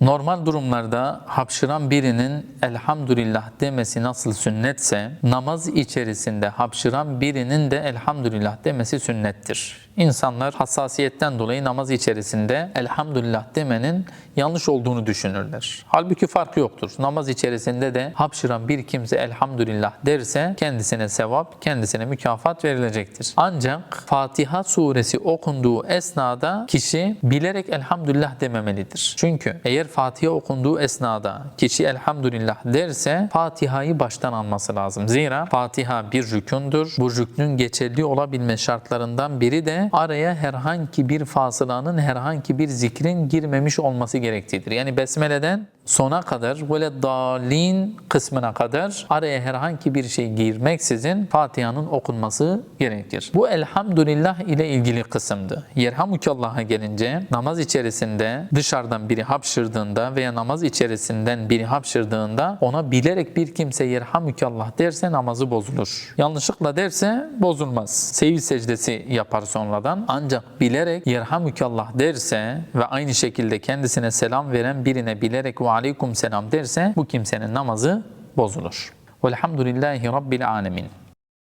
Normal durumlarda hapşıran birinin elhamdülillah demesi nasıl sünnetse, namaz içerisinde hapşıran birinin de elhamdülillah demesi sünnettir. İnsanlar hassasiyetten dolayı namaz içerisinde elhamdülillah demenin yanlış olduğunu düşünürler. Halbuki farkı yoktur. Namaz içerisinde de hapşıran bir kimse elhamdülillah derse kendisine sevap, kendisine mükafat verilecektir. Ancak Fatiha suresi okunduğu esnada kişi bilerek elhamdülillah dememelidir. Çünkü eğer Fatiha okunduğu esnada kişi elhamdülillah derse Fatiha'yı baştan alması lazım. Zira Fatiha bir rükündür. Bu rüknün geçerli olabilme şartlarından biri de araya herhangi bir fasılanın, herhangi bir zikrin girmemiş olması gerektiğidir. Yani Besmele'den sona kadar böyle dalin kısmına kadar araya herhangi bir şey girmeksizin Fatiha'nın okunması gerekir. Bu elhamdülillah ile ilgili kısımdı. Yerhamükallah'a gelince namaz içerisinde dışarıdan biri hapşırdığında veya namaz içerisinden biri hapşırdığında ona bilerek bir kimse yerhamükallah derse namazı bozulur. Yanlışlıkla derse bozulmaz. Sevi secdesi yapar sonradan. Ancak bilerek yerhamükallah derse ve aynı şekilde kendisine selam veren birine bilerek ve aleyküm selam derse bu kimsenin namazı bozulur. Velhamdülillahi Rabbil alemin.